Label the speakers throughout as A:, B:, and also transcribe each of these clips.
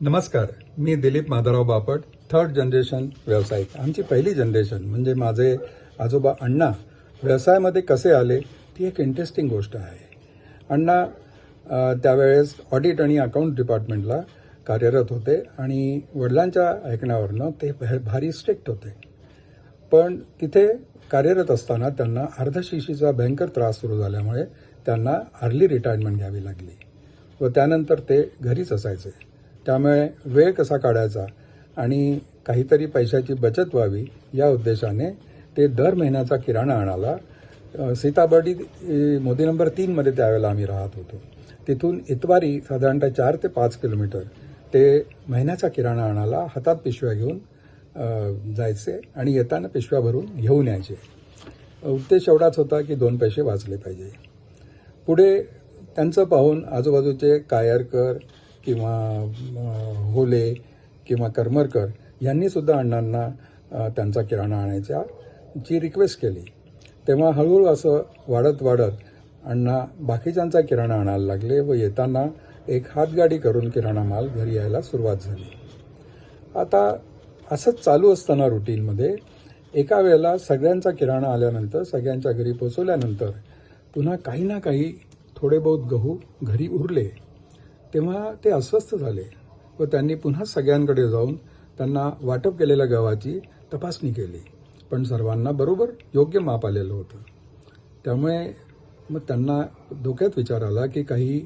A: नमस्कार मी Dilip Madhavrao Bapat third generation व्यावसायिक. आमची पहिली जनरेशन म्हणजे माझे आजोबा अण्णा व्यवसायामध्ये कसे आले ती एक इंटरेस्टिंग गोष्ट आहे. अण्णा त्यावेळेस ऑडिट आणि अकाउंट डिपार्टमेंटला कार्यरत होते आणि वडिलांच्या ऐकण्यावरनं ते भारी स्ट्रिक्ट होते. पण तिथे कार्यरत असताना त्यांना अर्धशिशीचा भयंकर त्रास सुरू झाल्यामुळे त्यांना अर्ली रिटायरमेंट घ्यावी लागली व त्यानंतर ते घरीच असायचे. त्यामुळे वेळ कसा काढायचा आणि काहीतरी पैशाची बचत व्हावी या उद्देशाने ते दर महिन्याचा किराणा आणायला सीताबर्डी मोदी नंबर तीनमध्ये त्यावेळेला आम्ही राहत होतो. तिथून इतवारी साधारणतः चार ते पाच किलोमीटर ते महिन्याचा किराणा आणायला हातात पिशव्या घेऊन जायचे आणि येताना पिशव्या भरून घेऊन यायचे. उद्देश एवढाच होता की दोन पैसे वाचले पाहिजे. पुढे त्यांचं पाहून आजूबाजूचे कायरकर किंवा होले किंवा करमरकर यांनी सुद्धा अण्णांना त्यांचा किराणा आणायचा ची रिक्वेस्ट केली. तेव्हा हळूहळू असं वाढत वाढत अण्णा बाकीच्यांचा किराणा आणायला लागले व येताना एक हातगाडी करून किराणा माल घरी यायला सुरुवात झाली. आता असंच चालू असताना रुटीनमध्ये एका वेळेला सगळ्यांचा किराणा आल्यानंतर सगळ्यांच्या घरी पोचवल्यानंतर पुन्हा काही ना काही थोडे बहुत गहू घरी उरले. तेव्हा ते अस्वस्थ झाले व त्यांनी पुन्हा सगळ्यांकडे जाऊन त्यांना वाटप केलेल्या गव्हाची तपासणी केली. पण सर्वांना बरोबर योग्य माप आलेलं होतं. त्यामुळे मग त्यांना डोक्यात विचार आला की काही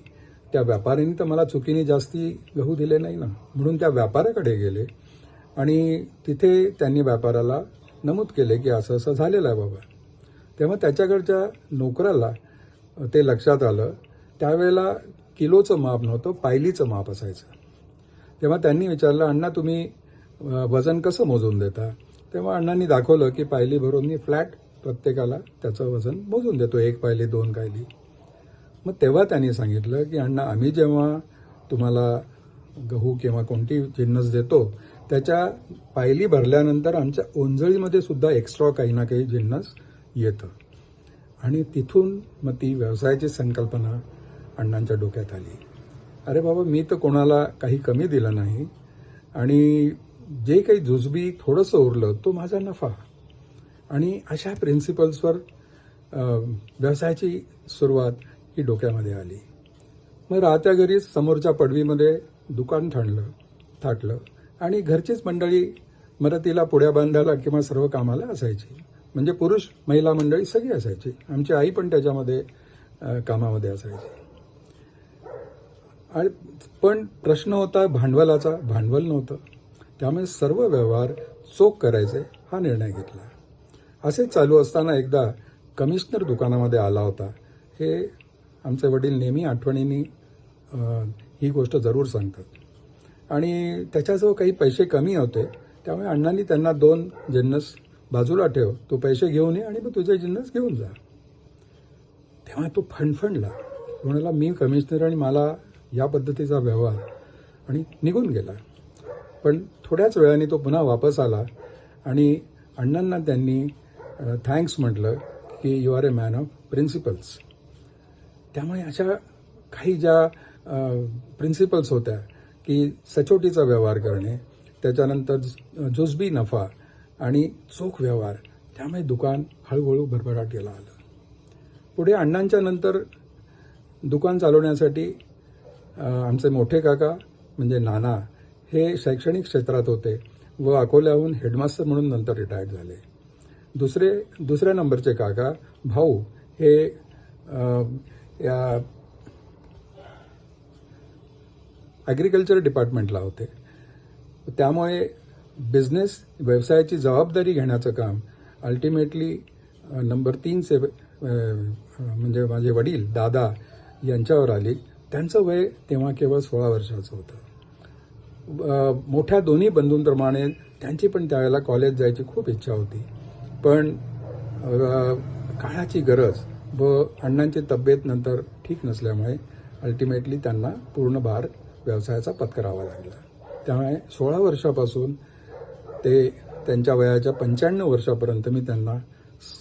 A: त्या व्यापाऱ्यांनी तर मला चुकीने जास्ती गहू दिले नाही ना. म्हणून त्या व्यापाऱ्याकडे गेले आणि तिथे त्यांनी व्यापाऱ्याला नमूद केले की असं असं झालेलं आहे बाबा. तेव्हा त्याच्याकडच्या नोकराला ते लक्षात आलं. त्यावेळेला किलोचं माप नव्हतं पायलीचं माप असायचं. तेव्हा त्यांनी विचारलं अण्णा तुम्ही वजन कसं मोजून देता? तेव्हा अण्णांनी दाखवलं की पायली भरून मी फ्लॅट प्रत्येकाला त्याचं वजन मोजून देतो एक पायली दोन पायली मग तेव्हा त्यांनी सांगितलं की अण्णा आम्ही जेव्हा तुम्हाला गहू किंवा कोणती जिन्नस देतो त्याच्या पायली भरल्यानंतर आमच्या ओंजळीमध्ये सुद्धा एक्स्ट्रा काही ना काही जिन्नस येतं. आणि तिथून मग ती व्यवसायाची संकल्पना अण्णांच्या डोक्यात आली. अरे बाबा मी तर कोणाला काही कमी दिलं नाही. आणि जे काही जुजबी थोडंसं उरलं तो माझा नफा. आणि अशा प्रिन्सिपल्सवर व्यवसायाची सुरुवात ही डोक्यामध्ये आली. मग राहत्या घरी समोरच्या पडवीमध्ये दुकान ठाणलं थाटलं. आणि घरचीच मंडळी मदतीला पुढ्या बांधायला किंवा सर्व कामाला असायची. म्हणजे पुरुष महिला मंडळी सगळी असायची. आमची आई पण त्याच्यामध्ये कामामध्ये असायची. आणि पण प्रश्न होता भांडवलाचा भांडवल नव्हतं. त्यामुळे सर्व व्यवहार चोख करायचे हा निर्णय घेतला. असे चालू असताना एकदा कमिशनर दुकानामध्ये आला होता. हे आमचे वडील नेहमी आठवणींनी ही गोष्ट जरूर सांगतात. आणि त्याच्याजवळ काही पैसे कमी होते. त्यामुळे अण्णांनी त्यांना दोन जिन्नस बाजूला ठेव तू पैसे घेऊन ये आणि मग तुझे जिन्नस घेऊन जा. तेव्हा तो फणफणला. म्हणाला मी कमिशनर आणि मला या पद्धतीचा व्यवहार. आणि निघून गेला. पण थोड्याच वेळाने तो पुन्हा वापस आला आणि अण्णांना त्यांनी थँक्स म्हटलं की you are a man of principles त्यामुळे अशा काही ज्या प्रिन्सिपल्स होत्या की सचोटीचा व्यवहार करणे त्याच्यानंतर जुजबी नफा आणि चोख व्यवहार त्यामुळे दुकान हळूहळू भरभराट गेला आलं. पुढे अण्णांच्या नंतर दुकान चालवण्यासाठी आमचे मोठे काका म्हणजे नाना हे शैक्षणिक क्षेत्रात होते व अकोल्याहून हेडमास्टर म्हणून नंतर रिटायर्ड झाले. दुसरे दुसऱ्या नंबरचे काका भाऊ हे या ॲग्रिकल्चर डिपार्टमेंटला होते. त्यामुळे बिझनेस व्यवसायाची जबाबदारी घेण्याचं काम अल्टिमेटली नंबर तीनचे म्हणजे माझे वडील दादा यांच्यावर आली. त्यांचं वय तेव्हा केवळ सोळा वर्षाचं होतं. मोठ्या दोन्ही बंधूंप्रमाणे त्यांची पण त्यावेळेला कॉलेज जायची खूप इच्छा होती. पण काळाची गरज व अण्णांची तब्येत नंतर ठीक नसल्यामुळे अल्टिमेटली त्यांना पूर्ण भार व्यवसायाचा पत्करावा लागला. त्यामुळे सोळा वर्षापासून ते त्यांच्या वयाच्या पंच्याण्णव वर्षापर्यंत मी त्यांना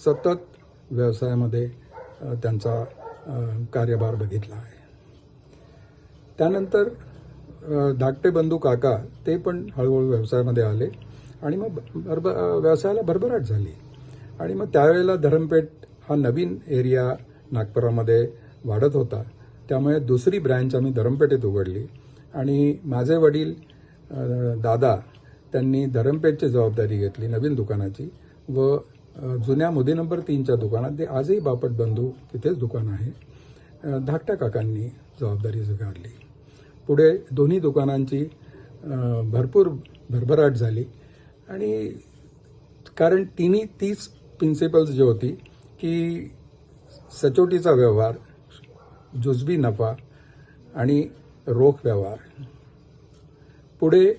A: सतत व्यवसायामध्ये त्यांचा कार्यभार बघितला आहे. त्यानंतर धाकटे बंधू काका ते पण हळूहळू व्यवसायामध्ये आले आणि मग भरभ व्यवसायाला भरभराट झाली. आणि मग त्यावेळेला धरमपेठ हा नवीन एरिया नागपुरामध्ये वाढत होता. त्यामुळे दुसरी ब्रँच आम्ही धरमपेठेत उघडली. आणि माझे वडील दादा त्यांनी धरमपेठची जबाबदारी घेतली नवीन दुकानाची व जुन्या मोदी नंबर तीनच्या दुकानात ते आजही बापट बंधू तिथेच दुकान आहे धाकट्या काकांनी जबाबदारी स्वीकारली. पुढे दोन्ही दुकानांची भरपूर भरभराट झाली. आणि कारण तिन्ही तीच प्रिन्सिपल्स जी होती की सचोटीचा व्यवहार जुजबी नफा आणि रोख व्यवहार. पुढे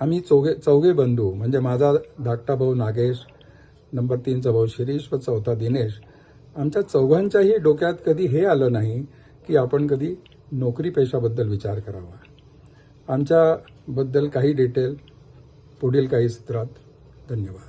A: आम्ही चौघे चौघे बंधू म्हणजे माझा धाकटा भाऊ नागेश नंबर तीनचा भाऊ शिरीष व चौथा दिनेश आमच्या चौघांच्याही डोक्यात कधी हे आलं नाही की आपण कधी नोकरी पेशाबद्दल विचार करावा. आमच्याबद्दल काही डिटेल पुढील काही सत्रात धन्यवाद.